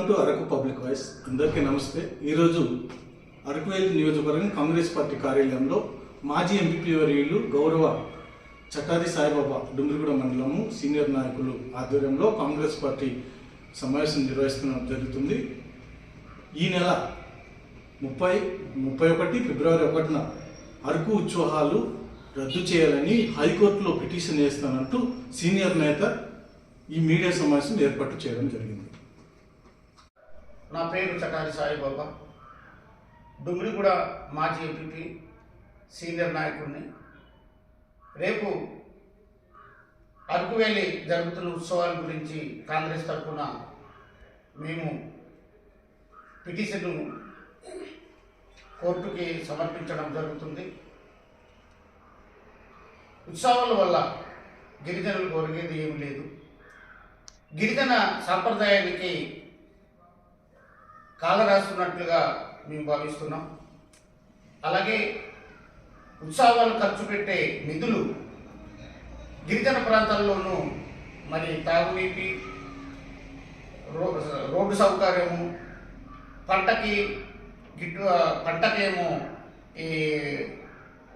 Welcome to Araku public voice. అందరికీ నమస్తే. ఈరోజు అరకు అరకువేలి నియోజకవర్గం కాంగ్రెస్ పార్టీ కార్యాలయంలో మాజీ ఎంపీపీ వర్యులు గౌరవ చట్టాది సాయిబాబా డుమ్రిగూడ మండలము సీనియర్ నాయకులు ఆధ్వర్యంలో కాంగ్రెస్ పార్టీ సమావేశం నిర్వహిస్తున్న జరుగుతుంది. ఈ నెల ముప్పై ముప్పై ఒకటి ఫిబ్రవరి ఒకటిన అరకు ఉత్సవాలు రద్దు చేయాలని హైకోర్టులో పిటిషన్ వేస్తానంటూ సీనియర్ నేత ఈ మీడియా సమావేశం ఏర్పాటు చేయడం జరిగింది. నా పేరు చటారి సాయిబాబా. డుమ్మిడిగూడ మాజీ ఎంపీపీ సీనియర్ నాయకుడిని. రేపు అరకువేలి జరుగుతున్న ఉత్సవాల గురించి కాంగ్రెస్ తరఫున మేము పిటిషన్ను కోర్టుకి సమర్పించడం జరుగుతుంది. ఉత్సవాల వల్ల గిరిజనులు కొరిగేది ఏమి లేదు. గిరిజన సాంప్రదాయానికి కాలరాస్తున్నట్లుగా మేము భావిస్తున్నాం. అలాగే ఉత్సవాలు ఖర్చు పెట్టే నిధులు గిరిజన ప్రాంతాల్లోనూ మరి తాగునీటి రో- రోడ్డు సౌకర్యము పంటకి గిట్టు పంటకేమో ఈ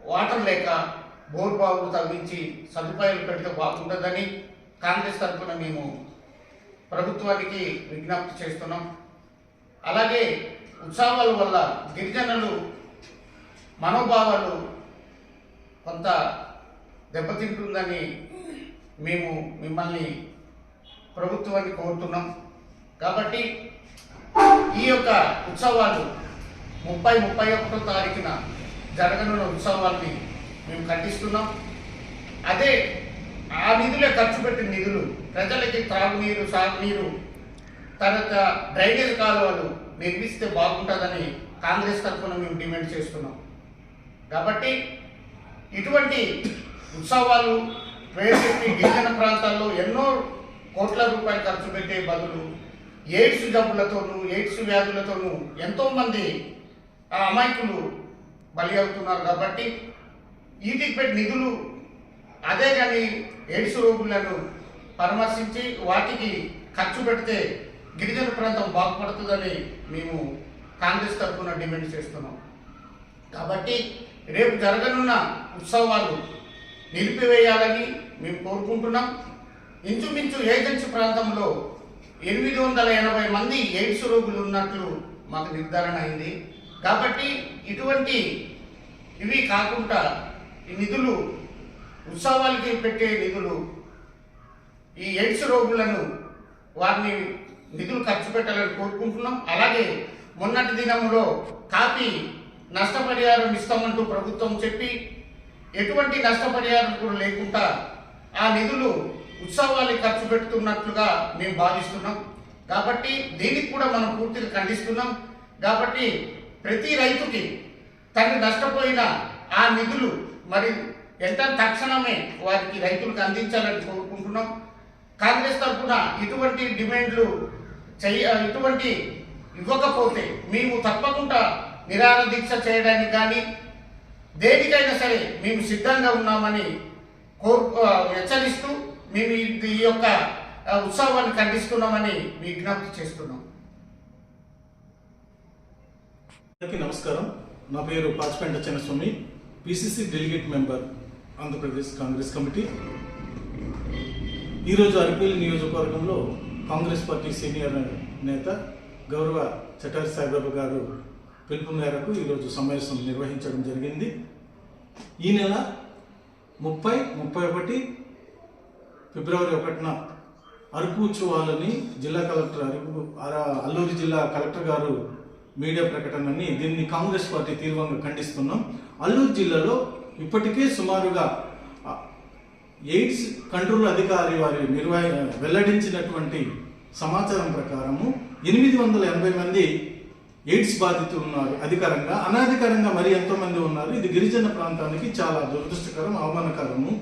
వాటర్ లేక బోర్ బావులు తవ్వించి సదుపాయాలు పెడితే బాగుంటుందని కాంగ్రెస్ తరఫున మేము ప్రభుత్వానికి విజ్ఞప్తి చేస్తున్నాం. అలాగే ఉత్సవాల వల్ల గిరిజనులు మనోభావాలు కొంత దెబ్బతింటుందని మేము మిమ్మల్ని ప్రభుత్వాన్ని కోరుతున్నాం. కాబట్టి ఈ యొక్క ఉత్సవాలు ముప్పై ముప్పై ఒకటో తారీఖున జరగనున్న ఉత్సవాల్ని మేము ఖండిస్తున్నాం. అదే ఆ నిధులే ఖర్చు పెట్టిన నిధులు ప్రజలకి త్రాగునీరు సాగునీరు తర్వాత డ్రైనేజ్ కాలువలు నిర్మిస్తే బాగుంటుందని కాంగ్రెస్ తరఫున మేము డిమాండ్ చేస్తున్నాం. కాబట్టి ఇటువంటి ఉత్సవాలు పేరు గిరిజన ప్రాంతాల్లో ఎన్నో కోట్ల రూపాయలు ఖర్చు పెట్టే బదులు ఎయిడ్స్ జబ్బులతోనూ ఎయిడ్స్ వ్యాధులతోనూ ఎంతోమంది ఆ అమాయకులు బలి అవుతున్నారు. కాబట్టి వీటికి నిధులు అదే కానీ ఎయిడ్స్ రోగులను పరామర్శించి వాటికి ఖర్చు పెడితే గిరిజన ప్రాంతం బాగుపడుతుందని మేము కాంగ్రెస్ తరఫున డిమాండ్ చేస్తున్నాం. కాబట్టి రేపు జరగనున్న ఉత్సవాలు నిలిపివేయాలని మేము కోరుకుంటున్నాం. ఇంచుమించు ఏజెన్సీ ప్రాంతంలో ఎనిమిది వందల ఎనభై మంది ఎయిడ్స్ రోగులు ఉన్నట్లు మాకు నిర్ధారణ అయింది. కాబట్టి ఇటువంటి ఇవి కాకుండా ఈ నిధులు ఉత్సవాలకి పెట్టే నిధులు ఈ ఎయిడ్స్ రోగులను వారిని నిధులు ఖర్చు పెట్టాలని కోరుకుంటున్నాం. అలాగే మొన్నటి దినంలో కాపీ నష్టపరిహారం ఇస్తామంటూ ప్రభుత్వం చెప్పి ఎటువంటి నష్టపరిహారం కూడా లేకుండా ఆ నిధులు ఉత్సవాలకి ఖర్చు పెడుతున్నట్లుగా మేము భావిస్తున్నాం. కాబట్టి దీనికి కూడా మనం పూర్తిగా ఖండిస్తున్నాం. కాబట్టి ప్రతి రైతుకి తను నష్టపోయిన ఆ నిధులు మరి ఎంత తక్షణమే వారికి రైతులకు అందించాలని కోరుకుంటున్నాం. కాంగ్రెస్ తరఫున ఇటువంటి డిమాండ్లు చెయ్య ఇటువంటి ఇవ్వకపోతే మేము తప్పకుండా నిరాహార దీక్ష చేయడానికి కానీ దేనికైనా సరే మేము సిద్ధంగా ఉన్నామని కోరు హెచ్చరిస్తూ మేము ఈ- యొక్క ఉత్సవాన్ని ఖండిస్తున్నామని మీ విజ్ఞప్తి చేస్తున్నాం. అందరికీ నమస్కారం. నా పేరు Pachipenta Chinnaswamy PCC delegate member Andhra Pradesh Congress committee. ఈరోజు అరిపేలి నియోజకవర్గంలో కాంగ్రెస్ పార్టీ సీనియర్ నేత గౌరవ చటారి సాయిబాబు గారు పిలుపు మేరకు ఈరోజు సమావేశం నిర్వహించడం జరిగింది. ఈ నెల ముప్పై ముప్పై ఒకటి ఫిబ్రవరి ఒకటిన అరకు ఉత్సవాలని జిల్లా కలెక్టర్ అరకు అల్లూరి జిల్లా కలెక్టర్ గారు మీడియా ప్రకటనని దీన్ని కాంగ్రెస్ పార్టీ తీవ్రంగా ఖండిస్తున్నాం. అల్లూరు జిల్లాలో ఇప్పటికే సుమారుగా ఎయిడ్స్ కంట్రోల్ అధికారి వారి నిర్వహ వెల్లడించినటువంటి సమాచారం ప్రకారము ఎనిమిది వందల ఎనభై మంది ఎయిడ్స్ బాధితులు ఉన్నారు. అధికారంగా అనాధికారంగా మరి ఎంతో మంది ఉన్నారు. ఇది గిరిజన ప్రాంతానికి చాలా దురదృష్టకరం అవమానకరము.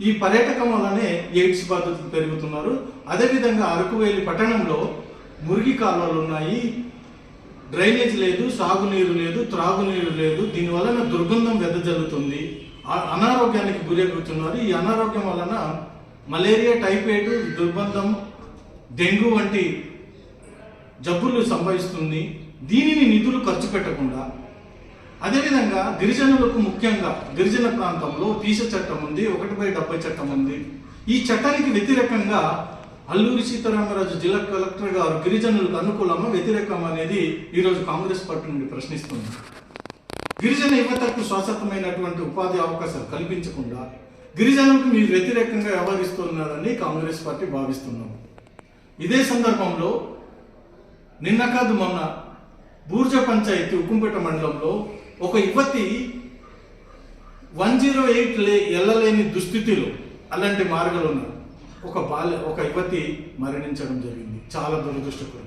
ఈ పర్యాటకం వల్లనే ఎయిడ్స్ బాధితులు పెరుగుతున్నారు. అదేవిధంగా అరకువేలి పట్టణంలో మురిగి కాలువలు ఉన్నాయి. డ్రైనేజ్ లేదు సాగునీరు లేదు త్రాగునీరు లేదు. దీని వలన దుర్గంధం వెదజల్లుతుంది. అనారోగ్యానికి గురవుతున్నారు ఈ అనారోగ్యం వలన మలేరియా టైఫాయిడ్ దుర్బంధం డెంగ్యూ వంటి జబ్బులు సంభవిస్తుంది. దీనిని నిధులు ఖర్చు పెట్టకుండా. అదేవిధంగా గిరిజనులకు ముఖ్యంగా గిరిజన ప్రాంతంలో పీస చట్టం ఉంది ఒకటి బై డెబ్బై చట్టం ఉంది. ఈ చట్టానికి వ్యతిరేకంగా అల్లూరి సీతారామరాజు జిల్లా కలెక్టర్ గారు గిరిజనులకు అనుకూలమా వ్యతిరేకం అనేది ఈరోజు కాంగ్రెస్ పార్టీ నుండి ప్రశ్నిస్తుంది. గిరిజన యువతకు శాశ్వతమైనటువంటి ఉపాధి అవకాశాలు కల్పించకుండా గిరిజనులకు మీరు వ్యతిరేకంగా వ్యవహరిస్తున్నారని కాంగ్రెస్ పార్టీ భావిస్తున్నాం ఇదే సందర్భంలో నిన్న కాదు మొన్న బూర్జ పంచాయతీ ఉక్కుంపేట మండలంలో ఒక యువతి వన్ జీరో ఎయిట్ లే వెళ్ళలేని దుస్థితిలో అలాంటి మార్గాలు ఉన్నారు ఒక బాల్య ఒక యువతి మరణించడం జరిగింది. చాలా దురదృష్టకరం.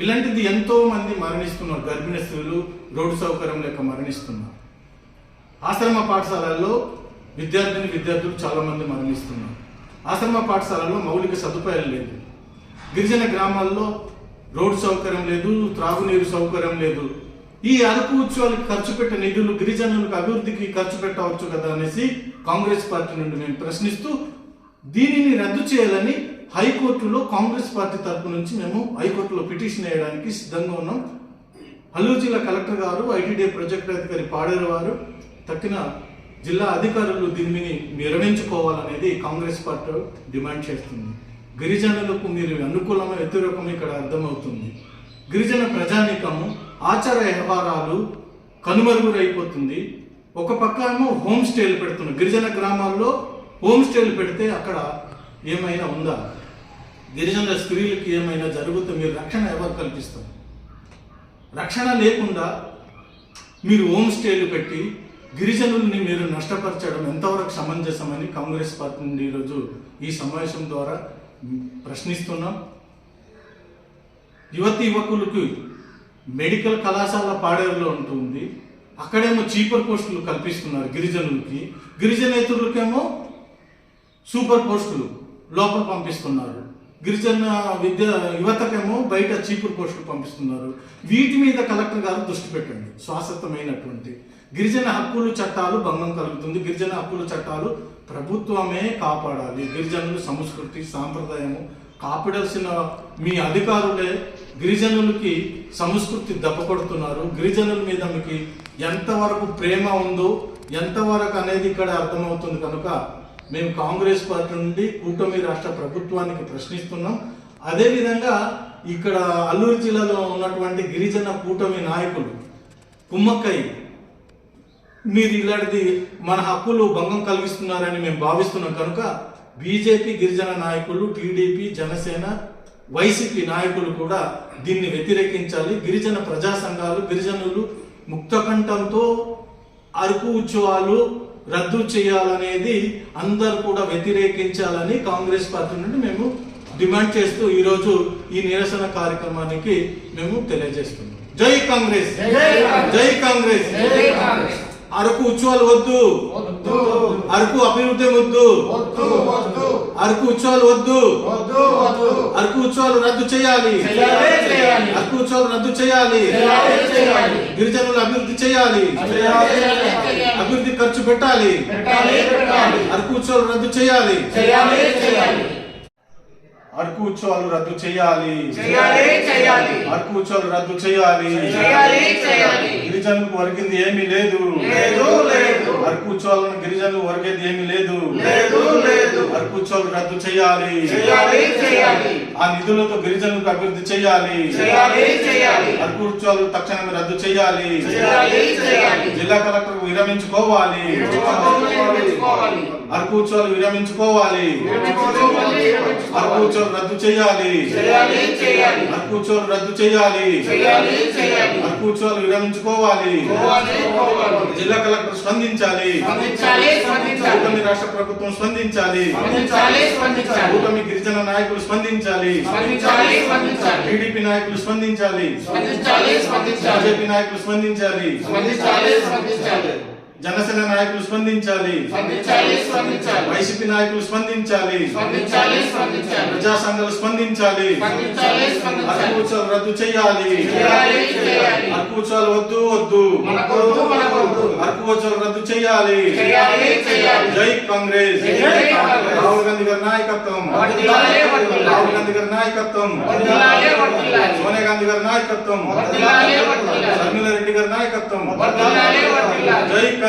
ఇలాంటిది ఎంతో మంది మరణిస్తున్నారు. గర్భిణీ స్త్రీలు రోడ్డు సౌకర్యం లేక మరణిస్తున్నారు. ఆశ్రమ పాఠశాలల్లో విద్యార్థిని విద్యార్థులు చాలా మంది మరణిస్తున్నారు. ఆశ్రమ పాఠశాలలో మౌలిక సదుపాయాలు లేదు. గిరిజన గ్రామాల్లో రోడ్డు సౌకర్యం లేదు త్రాగునీరు సౌకర్యం లేదు. ఈ అరకు ఉత్సవాలకు ఖర్చు పెట్టే నిధులు గిరిజనులకు అభివృద్ధికి ఖర్చు పెట్టవచ్చు కదా అనేసి కాంగ్రెస్ పార్టీ నుండి మేము ప్రశ్నిస్తూ దీనిని రద్దు చేయాలని హైకోర్టులో కాంగ్రెస్ పార్టీ తరపు నుంచి మేము హైకోర్టులో పిటిషన్ వేయడానికి సిద్ధంగా ఉన్నాం. అల్లూరు జిల్లా కలెక్టర్ గారు ఐటీడీ ప్రాజెక్ట్ అధికారి పాడేరు వారు తక్కిన జిల్లా అధికారులు దీనిని నిర్ణయించుకోవాలనేది కాంగ్రెస్ పార్టీ డిమాండ్ చేస్తుంది. గిరిజనులకు మీరు అనుకూలమైన వ్యతిరేకం ఇక్కడ అర్థమవుతుంది. గిరిజన ప్రజానీకము ఆచార వ్యవహారాలు కనుమరుగురైపోతుంది ఒక పక్క ఏమో హోమ్ స్టేలు పెడుతున్నారు. గిరిజన గ్రామాల్లో హోమ్ స్టేలు పెడితే అక్కడ ఏమైనా ఉందా? గిరిజనుల స్త్రీలకు ఏమైనా జరుగుతూ మీరు రక్షణ ఎవరు కల్పిస్తారు? రక్షణ లేకుండా మీరు హోమ్ స్టేలు పెట్టి గిరిజనుల్ని మీరు నష్టపరచడం ఎంతవరకు సమంజసమని కాంగ్రెస్ పార్టీ నుండి ఈరోజు ఈ సమావేశం ద్వారా ప్రశ్నిస్తున్నాం. యువతి యువకులకు మెడికల్ కళాశాల పాడేరులో ఉంటుంది అక్కడేమో చీపర్ పోస్టులు కల్పిస్తున్నారు గిరిజనులకి. గిరిజనేతరులకేమో సూపర్ పోస్టులు లోపల పంపిస్తున్నారు. గిరిజన విద్య యువతకేమో బయట చీపురు పోస్టులు పంపిస్తున్నారు. వీటి మీద కలెక్టర్ గారు దృష్టి పెట్టండి. శాశ్వతమైనటువంటి గిరిజన హక్కులు చట్టాలు భంగం కలుగుతుంది. గిరిజన హక్కుల చట్టాలు ప్రభుత్వమే కాపాడాలి. గిరిజనులు సంస్కృతి సాంప్రదాయము కాపాడాల్సిన మీ అధికారులే గిరిజనులకి సంస్కృతి దెబ్బకొడుతున్నారు. గిరిజనుల మీద మీకు ఎంతవరకు ప్రేమ ఉందో ఎంతవరకు అనేది ఇక్కడ అర్థమవుతుంది కనుక మేము కాంగ్రెస్ పార్టీ నుండి కూటమి రాష్ట్ర ప్రభుత్వానికి ప్రశ్నిస్తున్నాం. అదేవిధంగా ఇక్కడ అల్లూరు జిల్లాలో ఉన్నటువంటి గిరిజన కూటమి నాయకులు కుమ్మక్కయ్య మీరు ఇలాంటిది మన హక్కులు భంగం కలిగిస్తున్నారని మేము భావిస్తున్నాం. కనుక బీజేపీ గిరిజన నాయకులు టీడీపీ జనసేన వైసీపీ నాయకులు కూడా దీన్ని వ్యతిరేకించాలి. గిరిజన ప్రజా సంఘాలు గిరిజనులు ముక్తకంఠంతో అరుపు ఉత్సవాలు రద్దు చేయాలనేది అందరు కూడా వ్యతిరేకించాలని కాంగ్రెస్ పార్టీ నుండి మేము డిమాండ్ చేస్తూ ఈరోజు ఈ నిరసన కార్యక్రమానికి మేము తెలియజేస్తున్నాం. జై కాంగ్రెస్! జై కాంగ్రెస్. అరకు ఉత్సవాలు వద్దు! అరకు అభివృద్ధి వద్దు! అరకు ఉత్సవాలు వద్దు. అరకు ఉత్సవాలు రద్దు చేయాలి. అరకు ఉత్సవాలు రద్దు చేయాలి. గిరిజనులు అభివృద్ధి చేయాలి. అభివృద్ధి ఖర్చు పెట్టాలి. అరకు ఉత్సవాలు రద్దు చేయాలి. అరకు ఉత్సవాలు రద్దు చేయాలి. అరకు ఉత్సవాలు రద్దు చేయాలి. గిరిజనులకు వరికింది ఏమీ లేదు. లేదు గిరిజనులు వరిగేది ఏమీ లేదు. లేదు రద్దు చేయాలి. చేయాలి చేయాలి. ఆ నిధులతో గిరిజనులకు అభివృద్ధి చేయాలి. చేయాలి తక్షణమే రద్దు చేయాలి. చేయాలి చేయాలి. జిల్లా కలెక్టర్ విరమించుకోవాలి. విరమించుకోవాలి. అరకు ఉత్సవాలు విరమించుకోవాలి విరమించుకోవాలి, విరమించుకోవాలి. అరకు ఉత్సవాలు రద్దు చేయాలి. చేయాలి రద్దు చేయాలి. చేయాలి విరమించుకోవాలి. పోవాలి, పోవాలి. జిల్లా కలెక్టర్ స్పందించాలి. స్పందించాలి స్పందించాలి. కూటమి రాష్ట్ర ప్రభుత్వం స్పందించాలి. స్పందించాలి స్పందించాలి. కూటమి గిరిజన నాయకులు స్పందించాలి. స్పందించాలి స్పందించాలి. టీడీపీ నాయకులు స్పందించాలి. స్పందించాలి స్పందించాలి. బీజేపీ నాయకులు స్పందించాలి. స్పందించాలి స్పందించాలి. జనసేన నాయకులు స్పందించాలి. వైసీపీ నాయకులు స్పందించాలి. ప్రజా సంఘాలు స్పందించాలి. స్పందించాలి స్పందించాలి. అరకు ఉత్సవాలు రద్దు చేయాలి. చేయాలి చేయాలి. అరకు ఉత్సవాలు వద్దు. వద్దు మనకొద్దు మనకొద్దు అరకు ఉత్సవాలు రద్దు చేయాలి. జై కాంగ్రెస్. రాహుల్ గాంధీ గారి నాయకత్వం. రాహుల్ గాంధీ గారి నాయకత్వం. సోనియా గాంధీ నాయకత్వం. వర్ధిల్లాలి. శర్మిల రెడ్డి గారి నాయకత్వం. జై కాంగ్రెస్